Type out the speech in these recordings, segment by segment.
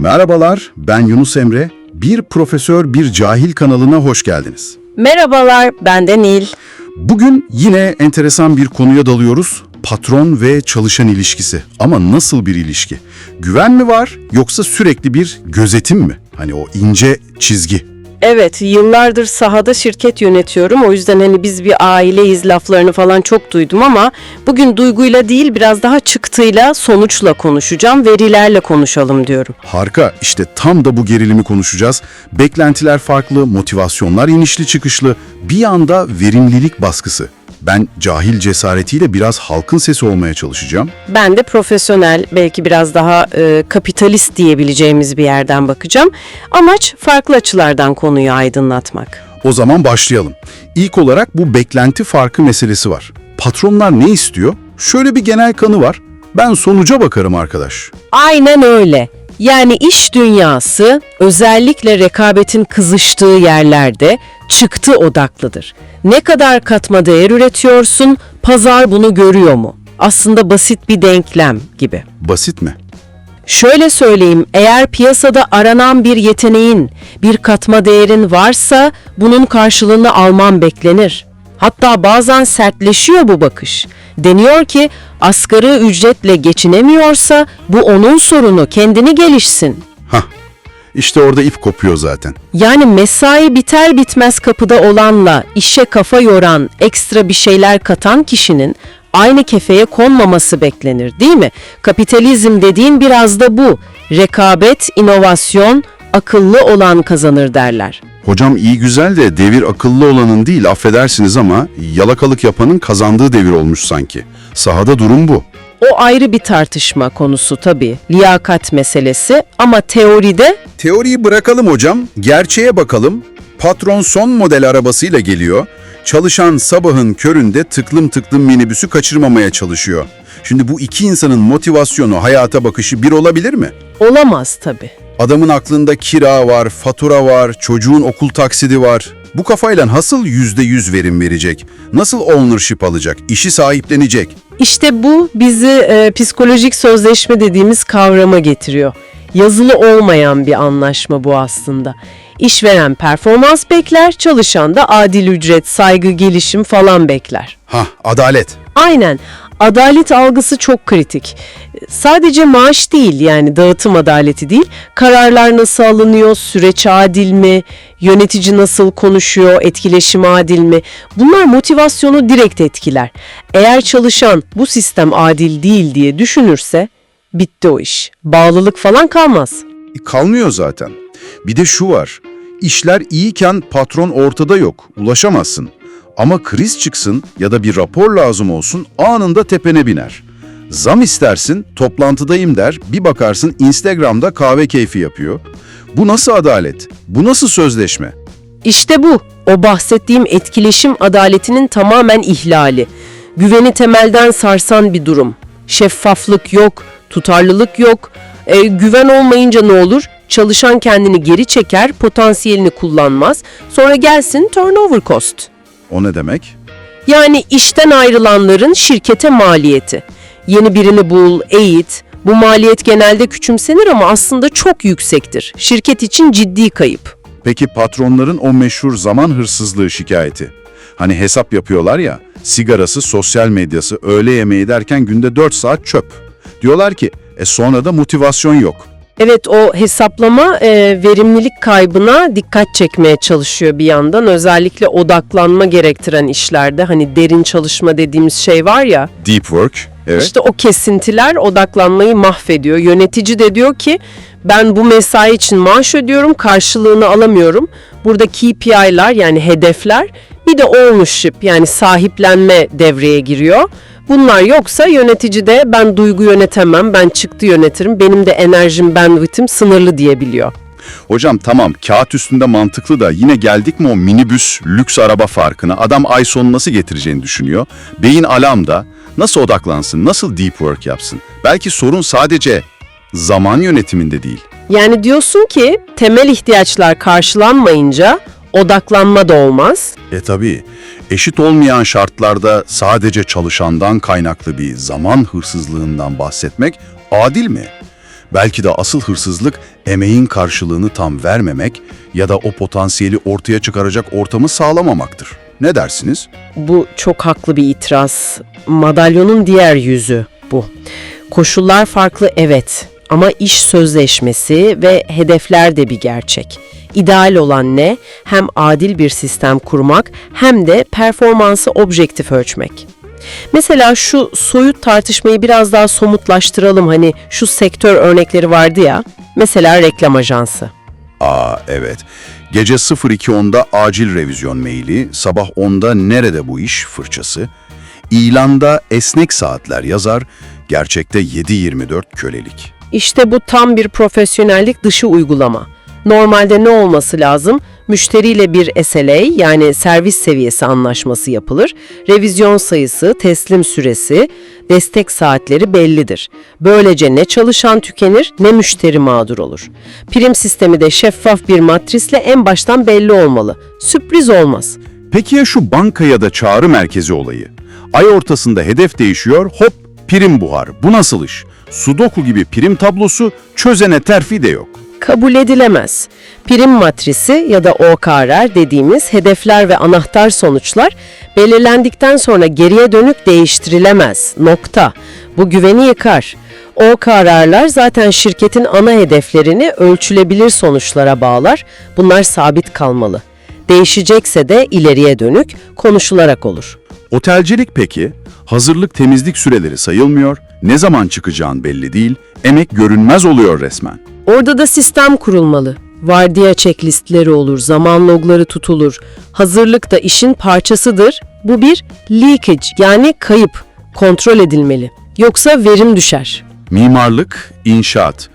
Merhabalar, ben Yunus Emre. Bir Profesör Bir Cahil kanalına hoş geldiniz. Merhabalar, ben de Nil. Bugün yine enteresan bir konuya dalıyoruz. Patron ve çalışan ilişkisi. Ama nasıl bir ilişki? Güven mi var yoksa sürekli bir gözetim mi? Hani o ince çizgi. Evet, yıllardır sahada şirket yönetiyorum. O yüzden hani biz bir aileyiz laflarını falan çok duydum ama bugün duyguyla değil biraz daha çıktıyla, sonuçla konuşacağım, verilerle konuşalım diyorum. Harika, işte tam da bu gerilimi konuşacağız. Beklentiler farklı, motivasyonlar inişli çıkışlı, bir anda verimlilik baskısı. Ben cahil cesaretiyle biraz halkın sesi olmaya çalışacağım. Ben de profesyonel, belki biraz daha e, kapitalist diyebileceğimiz bir yerden bakacağım. Amaç farklı açılardan konuyu aydınlatmak. O zaman başlayalım. İlk olarak bu beklenti farkı meselesi var. Patronlar ne istiyor? Şöyle bir genel kanı var. Ben sonuca bakarım arkadaş. Aynen öyle. Yani iş dünyası özellikle rekabetin kızıştığı yerlerde çıktı odaklıdır. Ne kadar katma değer üretiyorsun, pazar bunu görüyor mu? Aslında basit bir denklem gibi. Basit mi? Şöyle söyleyeyim, eğer piyasada aranan bir yeteneğin, bir katma değerin varsa bunun karşılığını alman beklenir. Hatta bazen sertleşiyor bu bakış. Deniyor ki asgari ücretle geçinemiyorsa bu onun sorunu, kendini gelişsin. İşte orada ip kopuyor zaten. Yani mesai biter bitmez kapıda olanla işe kafa yoran, ekstra bir şeyler katan kişinin aynı kefeye konmaması beklenir değil mi? Kapitalizm dediğin biraz da bu. Rekabet, inovasyon, akıllı olan kazanır derler. Hocam iyi güzel de devir akıllı olanın değil affedersiniz ama yalakalık yapanın kazandığı devir olmuş sanki. Sahada durum bu. O ayrı bir tartışma konusu tabii. Liyakat meselesi ama teoride Teoriyi bırakalım hocam, gerçeğe bakalım. Patron son model arabasıyla geliyor. Çalışan sabahın köründe tıklım tıklım minibüsü kaçırmamaya çalışıyor. Şimdi bu iki insanın motivasyonu, hayata bakışı bir olabilir mi? olamaz tabii. Adamın aklında kira var, fatura var, çocuğun okul taksidi var. Bu kafayla nasıl yüzde yüz verim verecek? Nasıl ownership alacak? İşi sahiplenecek? İşte bu bizi e, psikolojik sözleşme dediğimiz kavrama getiriyor. Yazılı olmayan bir anlaşma bu aslında. İşveren performans bekler, çalışan da adil ücret, saygı, gelişim falan bekler. Hah, adalet. Aynen. Adalet algısı çok kritik. Sadece maaş değil yani dağıtım adaleti değil. Kararlar nasıl alınıyor, süreç adil mi, yönetici nasıl konuşuyor, etkileşim adil mi? Bunlar motivasyonu direkt etkiler. Eğer çalışan bu sistem adil değil diye düşünürse bitti o iş. Bağlılık falan kalmaz. E, Kalmıyor zaten. Bir de şu var. İşler iyiyken patron ortada yok. Ulaşamazsın. Ama kriz çıksın ya da bir rapor lazım olsun anında tepene biner. Zam istersin, toplantıdayım der, bir bakarsın Instagram'da kahve keyfi yapıyor. Bu nasıl adalet? Bu nasıl sözleşme? İşte bu. O bahsettiğim etkileşim adaletinin tamamen ihlali. Güveni temelden sarsan bir durum. Şeffaflık yok, tutarlılık yok. E, güven olmayınca ne olur? Çalışan kendini geri çeker, potansiyelini kullanmaz. Sonra gelsin turnover cost. O ne demek? Yani işten ayrılanların şirkete maliyeti. Yeni birini bul, eğit. Bu maliyet genelde küçümsenir ama aslında çok yüksektir. Şirket için ciddi kayıp. Peki patronların o meşhur zaman hırsızlığı şikayeti. Hani hesap yapıyorlar ya, sigarası, sosyal medyası, öğle yemeği derken günde 4 saat çöp. Diyorlar ki, e sonra da motivasyon yok. Evet o hesaplama e, verimlilik kaybına dikkat çekmeye çalışıyor bir yandan. Özellikle odaklanma gerektiren işlerde hani derin çalışma dediğimiz şey var ya. Deep work, evet. İşte o kesintiler odaklanmayı mahvediyor. Yönetici de diyor ki ben bu mesai için maaş ödüyorum karşılığını alamıyorum. Burada KPI'lar yani hedefler bir de ownership yani sahiplenme devreye giriyor. Bunlar yoksa yönetici de ben duygu yönetemem, ben çıktı yönetirim, benim de enerjim, bandwidth'im sınırlı diyebiliyor. Hocam tamam kağıt üstünde mantıklı da yine geldik mi o minibüs lüks araba farkına? Adam ay sonu nasıl getireceğini düşünüyor. Beyin alamda nasıl odaklansın, nasıl deep work yapsın? Belki sorun sadece zaman yönetiminde değil. Yani diyorsun ki temel ihtiyaçlar karşılanmayınca odaklanma da olmaz. E tabii eşit olmayan şartlarda sadece çalışandan kaynaklı bir zaman hırsızlığından bahsetmek adil mi? Belki de asıl hırsızlık emeğin karşılığını tam vermemek ya da o potansiyeli ortaya çıkaracak ortamı sağlamamaktır. Ne dersiniz? Bu çok haklı bir itiraz. Madalyonun diğer yüzü bu. Koşullar farklı evet ama iş sözleşmesi ve hedefler de bir gerçek. İdeal olan ne? Hem adil bir sistem kurmak hem de performansı objektif ölçmek. Mesela şu soyut tartışmayı biraz daha somutlaştıralım. Hani şu sektör örnekleri vardı ya. Mesela reklam ajansı. Aa evet. Gece 02.10'da acil revizyon maili, sabah 10'da nerede bu iş fırçası, ilanda esnek saatler yazar, gerçekte 7-24 kölelik. İşte bu tam bir profesyonellik dışı uygulama. Normalde ne olması lazım? Müşteriyle bir SLA yani servis seviyesi anlaşması yapılır. Revizyon sayısı, teslim süresi, destek saatleri bellidir. Böylece ne çalışan tükenir ne müşteri mağdur olur. Prim sistemi de şeffaf bir matrisle en baştan belli olmalı. Sürpriz olmaz. Peki ya şu banka ya da çağrı merkezi olayı? Ay ortasında hedef değişiyor, hop prim buhar. Bu nasıl iş? Sudoku gibi prim tablosu çözene terfi de yok. Kabul edilemez. Prim matrisi ya da OKR dediğimiz hedefler ve anahtar sonuçlar belirlendikten sonra geriye dönük değiştirilemez. Nokta. Bu güveni yıkar. OKR'lar zaten şirketin ana hedeflerini ölçülebilir sonuçlara bağlar. Bunlar sabit kalmalı. Değişecekse de ileriye dönük konuşularak olur. Otelcilik peki? Hazırlık temizlik süreleri sayılmıyor, ne zaman çıkacağın belli değil, emek görünmez oluyor resmen. Orada da sistem kurulmalı. Vardiya checklistleri olur, zaman logları tutulur. Hazırlık da işin parçasıdır. Bu bir leakage yani kayıp, kontrol edilmeli. Yoksa verim düşer. Mimarlık, inşaat,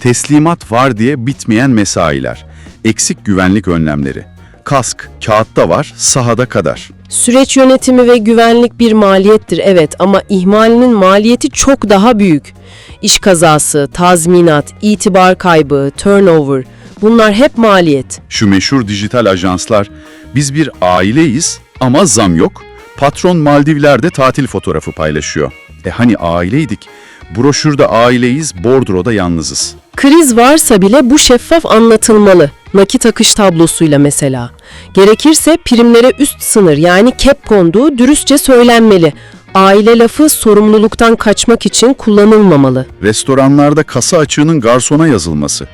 teslimat var diye bitmeyen mesailer, eksik güvenlik önlemleri. Kask, kağıtta var, sahada kadar. Süreç yönetimi ve güvenlik bir maliyettir evet ama ihmalinin maliyeti çok daha büyük. İş kazası, tazminat, itibar kaybı, turnover bunlar hep maliyet. Şu meşhur dijital ajanslar, biz bir aileyiz ama zam yok. Patron Maldivler'de tatil fotoğrafı paylaşıyor. E hani aileydik? Broşürde aileyiz, bordroda yalnızız. Kriz varsa bile bu şeffaf anlatılmalı. Nakit akış tablosuyla mesela. Gerekirse primlere üst sınır yani cap konduğu dürüstçe söylenmeli. Aile lafı sorumluluktan kaçmak için kullanılmamalı. Restoranlarda kasa açığının garsona yazılması.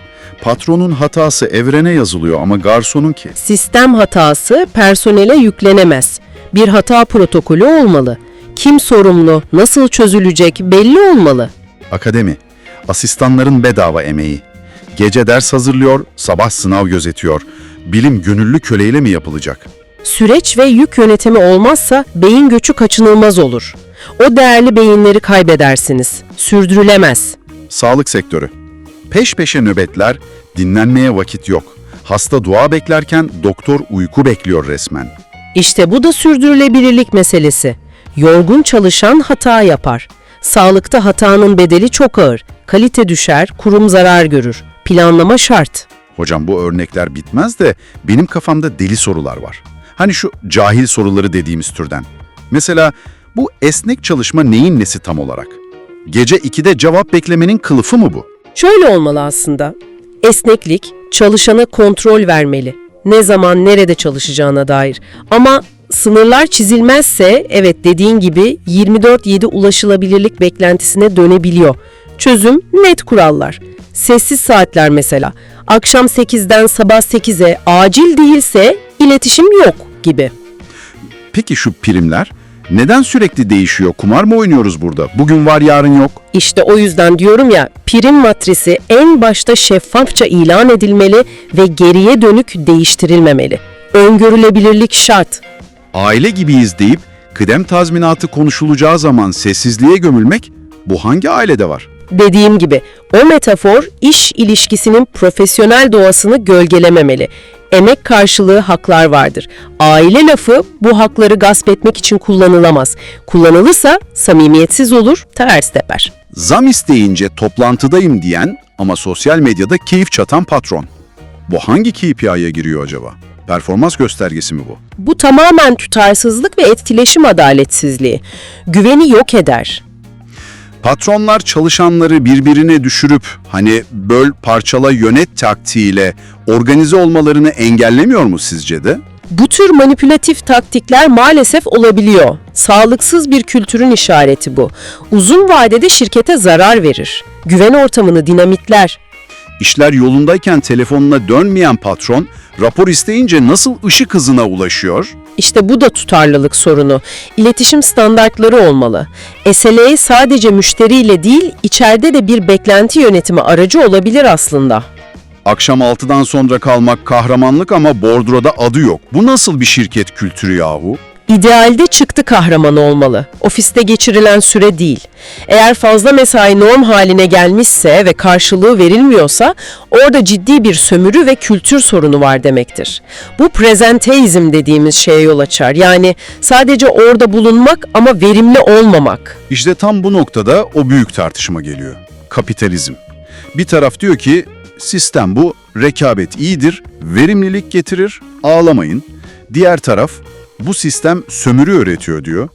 Patronun hatası evrene yazılıyor ama garsonun ki. Sistem hatası personele yüklenemez. Bir hata protokolü olmalı. Kim sorumlu, nasıl çözülecek belli olmalı. Akademi, asistanların bedava emeği. Gece ders hazırlıyor, sabah sınav gözetiyor. Bilim gönüllü köleyle mi yapılacak? Süreç ve yük yönetimi olmazsa beyin göçü kaçınılmaz olur. O değerli beyinleri kaybedersiniz. Sürdürülemez. Sağlık sektörü. Peş peşe nöbetler, dinlenmeye vakit yok. Hasta dua beklerken doktor uyku bekliyor resmen. İşte bu da sürdürülebilirlik meselesi. Yorgun çalışan hata yapar. Sağlıkta hatanın bedeli çok ağır. Kalite düşer, kurum zarar görür. Planlama şart. Hocam bu örnekler bitmez de benim kafamda deli sorular var. Hani şu cahil soruları dediğimiz türden. Mesela bu esnek çalışma neyin nesi tam olarak? Gece 2'de cevap beklemenin kılıfı mı bu? Şöyle olmalı aslında. Esneklik, çalışana kontrol vermeli. Ne zaman, nerede çalışacağına dair. Ama sınırlar çizilmezse, evet dediğin gibi 24-7 ulaşılabilirlik beklentisine dönebiliyor. Çözüm net kurallar. Sessiz saatler mesela. Akşam 8'den sabah 8'e acil değilse iletişim yok gibi. Peki şu primler? Neden sürekli değişiyor? Kumar mı oynuyoruz burada? Bugün var yarın yok. İşte o yüzden diyorum ya, prim matrisi en başta şeffafça ilan edilmeli ve geriye dönük değiştirilmemeli. Öngörülebilirlik şart. Aile gibiyiz deyip kıdem tazminatı konuşulacağı zaman sessizliğe gömülmek bu hangi ailede var? Dediğim gibi o metafor iş ilişkisinin profesyonel doğasını gölgelememeli. Emek karşılığı haklar vardır. Aile lafı bu hakları gasp etmek için kullanılamaz. Kullanılırsa samimiyetsiz olur, ters teper. Zam isteyince toplantıdayım diyen ama sosyal medyada keyif çatan patron. Bu hangi KPI'ye giriyor acaba? Performans göstergesi mi bu? Bu tamamen tutarsızlık ve etkileşim adaletsizliği. Güveni yok eder. Patronlar çalışanları birbirine düşürüp hani böl parçala yönet taktiğiyle organize olmalarını engellemiyor mu sizce de? Bu tür manipülatif taktikler maalesef olabiliyor. Sağlıksız bir kültürün işareti bu. Uzun vadede şirkete zarar verir. Güven ortamını dinamitler. İşler yolundayken telefonuna dönmeyen patron rapor isteyince nasıl ışık hızına ulaşıyor? İşte bu da tutarlılık sorunu. İletişim standartları olmalı. SLA sadece müşteriyle değil, içeride de bir beklenti yönetimi aracı olabilir aslında. Akşam 6'dan sonra kalmak kahramanlık ama bordroda adı yok. Bu nasıl bir şirket kültürü yahu? İdealde çıktı kahramanı olmalı. Ofiste geçirilen süre değil. Eğer fazla mesai norm haline gelmişse ve karşılığı verilmiyorsa orada ciddi bir sömürü ve kültür sorunu var demektir. Bu prezenteizm dediğimiz şeye yol açar. Yani sadece orada bulunmak ama verimli olmamak. İşte tam bu noktada o büyük tartışma geliyor. Kapitalizm. Bir taraf diyor ki sistem bu, rekabet iyidir, verimlilik getirir, ağlamayın. Diğer taraf bu sistem sömürü öğretiyor diyor.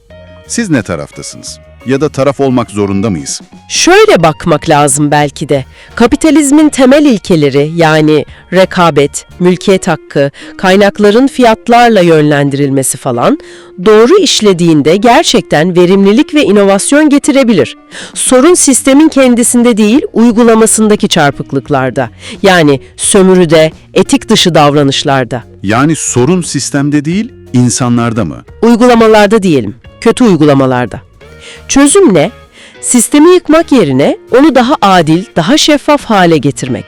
Siz ne taraftasınız? Ya da taraf olmak zorunda mıyız? Şöyle bakmak lazım belki de. Kapitalizmin temel ilkeleri yani rekabet, mülkiyet hakkı, kaynakların fiyatlarla yönlendirilmesi falan doğru işlediğinde gerçekten verimlilik ve inovasyon getirebilir. Sorun sistemin kendisinde değil, uygulamasındaki çarpıklıklarda. Yani sömürüde, etik dışı davranışlarda. Yani sorun sistemde değil, insanlarda mı? Uygulamalarda diyelim, kötü uygulamalarda. Çözüm ne? Sistemi yıkmak yerine onu daha adil, daha şeffaf hale getirmek.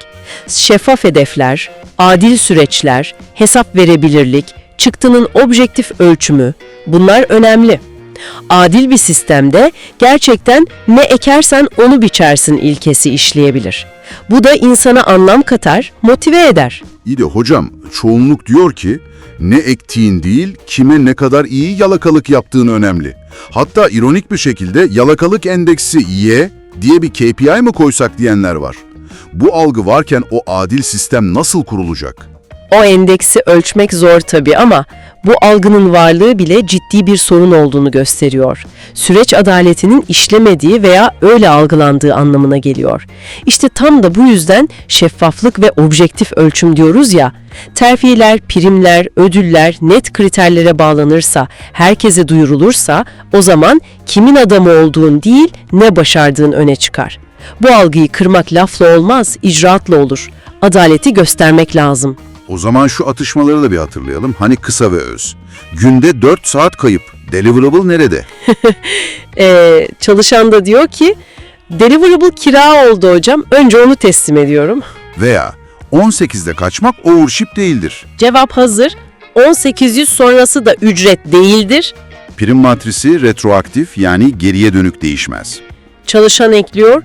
Şeffaf hedefler, adil süreçler, hesap verebilirlik, çıktının objektif ölçümü bunlar önemli. Adil bir sistemde gerçekten ne ekersen onu biçersin ilkesi işleyebilir. Bu da insana anlam katar, motive eder. İyi de hocam, çoğunluk diyor ki ne ektiğin değil, kime ne kadar iyi yalakalık yaptığın önemli. Hatta ironik bir şekilde yalakalık endeksi Y diye bir KPI mi koysak diyenler var. Bu algı varken o adil sistem nasıl kurulacak? O endeksi ölçmek zor tabii ama bu algının varlığı bile ciddi bir sorun olduğunu gösteriyor. Süreç adaletinin işlemediği veya öyle algılandığı anlamına geliyor. İşte tam da bu yüzden şeffaflık ve objektif ölçüm diyoruz ya, terfiler, primler, ödüller net kriterlere bağlanırsa, herkese duyurulursa o zaman kimin adamı olduğun değil ne başardığın öne çıkar. Bu algıyı kırmak lafla olmaz, icraatla olur. Adaleti göstermek lazım. O zaman şu atışmaları da bir hatırlayalım. Hani kısa ve öz. Günde 4 saat kayıp. Deliverable nerede? Ee, çalışan da diyor ki deliverable kira oldu hocam. Önce onu teslim ediyorum. Veya 18'de kaçmak overship değildir. Cevap hazır. 1800 sonrası da ücret değildir. Prim matrisi retroaktif yani geriye dönük değişmez. Çalışan ekliyor.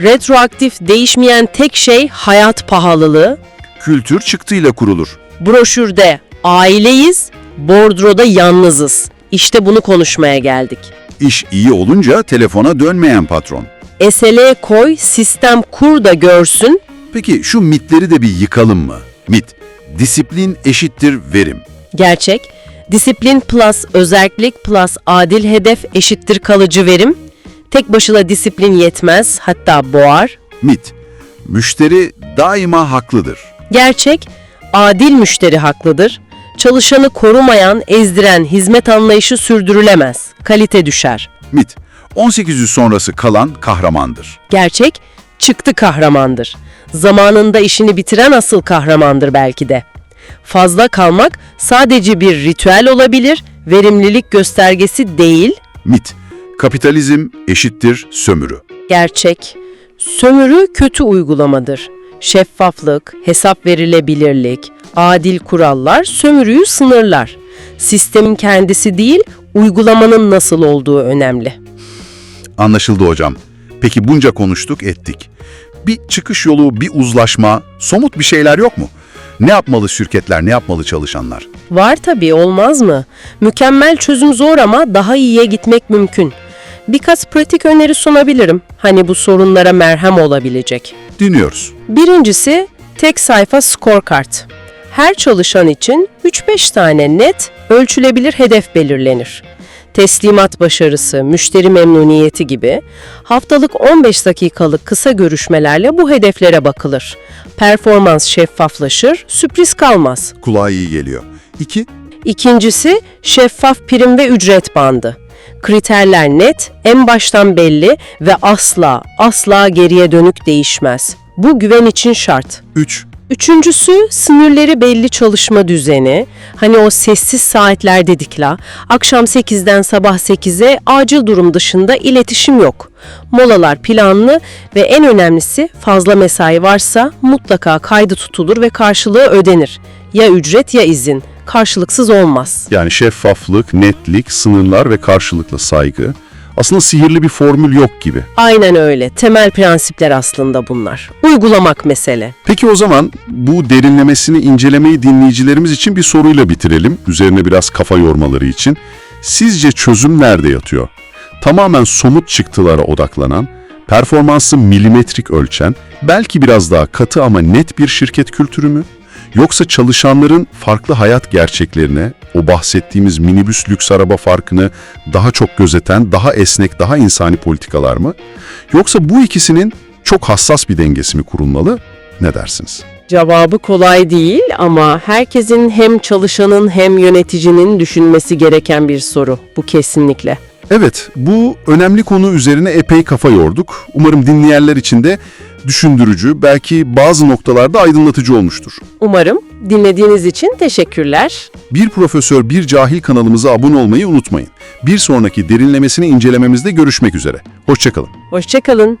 Retroaktif değişmeyen tek şey hayat pahalılığı. Kültür çıktıyla kurulur. Broşürde aileyiz, bordroda yalnızız. İşte bunu konuşmaya geldik. İş iyi olunca telefona dönmeyen patron. SL'ye koy, sistem kur da görsün. Peki şu mitleri de bir yıkalım mı? Mit, disiplin eşittir verim. Gerçek, disiplin plus özellik plus adil hedef eşittir kalıcı verim. Tek başına disiplin yetmez, hatta boğar. Mit, müşteri daima haklıdır. Gerçek, adil müşteri haklıdır. Çalışanı korumayan, ezdiren hizmet anlayışı sürdürülemez. Kalite düşer. Mit, 1800 sonrası kalan kahramandır. Gerçek, çıktı kahramandır. Zamanında işini bitiren asıl kahramandır belki de. Fazla kalmak sadece bir ritüel olabilir, verimlilik göstergesi değil, Mit, kapitalizm eşittir sömürü. gerçek. Sömürü kötü uygulamadır. Şeffaflık, hesap verilebilirlik, adil kurallar sömürüyü sınırlar. Sistemin kendisi değil, uygulamanın nasıl olduğu önemli. Anlaşıldı hocam. Peki bunca konuştuk ettik. Bir çıkış yolu, bir uzlaşma, somut bir şeyler yok mu? Ne yapmalı şirketler, ne yapmalı çalışanlar? Var tabii, olmaz mı? Mükemmel çözüm zor ama daha iyiye gitmek mümkün. Birkaç pratik öneri sunabilirim. Hani bu sorunlara merhem olabilecek. Dinliyoruz. Birincisi tek sayfa scorecard. Her çalışan için 3-5 tane net, ölçülebilir hedef belirlenir. teslimat başarısı, müşteri memnuniyeti gibi haftalık 15 dakikalık kısa görüşmelerle bu hedeflere bakılır. Performans şeffaflaşır, sürpriz kalmaz. Kulağa iyi geliyor. 2. İkincisi şeffaf prim ve ücret bandı. Kriterler net, en baştan belli ve asla, asla geriye dönük değişmez. Bu güven için şart. 3. Üçüncüsü sınırları belli çalışma düzeni. Hani o sessiz saatler dedik la. Akşam 8'den sabah 8'e acil durum dışında iletişim yok. Molalar planlı ve en önemlisi fazla mesai varsa mutlaka kaydı tutulur ve karşılığı ödenir. Ya ücret ya izin. Karşılıksız olmaz. Yani şeffaflık, netlik, sınırlar ve karşılıklı saygı. Aslında sihirli bir formül yok gibi. Aynen öyle. Temel prensipler aslında bunlar. Uygulamak mesele. Peki o zaman bu derinlemesini incelemeyi dinleyicilerimiz için bir soruyla bitirelim. Üzerine biraz kafa yormaları için. Sizce çözüm nerede yatıyor? Tamamen somut çıktılara odaklanan, performansı milimetrik ölçen, belki biraz daha katı ama net bir şirket kültürü mü? Yoksa çalışanların farklı hayat gerçeklerine, o bahsettiğimiz minibüs lüks araba farkını daha çok gözeten, daha esnek, daha insani politikalar mı? Yoksa bu ikisinin çok hassas bir dengesi mi kurulmalı? Ne dersiniz? Cevabı kolay değil ama herkesin hem çalışanın hem yöneticinin düşünmesi gereken bir soru. Bu kesinlikle. Evet, bu önemli konu üzerine epey kafa yorduk. Umarım dinleyenler için de düşündürücü, belki bazı noktalarda aydınlatıcı olmuştur. Umarım dinlediğiniz için teşekkürler. Bir Profesör Bir Cahil kanalımıza abone olmayı unutmayın. Bir sonraki derinlemesini incelememizde görüşmek üzere. Hoşçakalın. Hoşçakalın.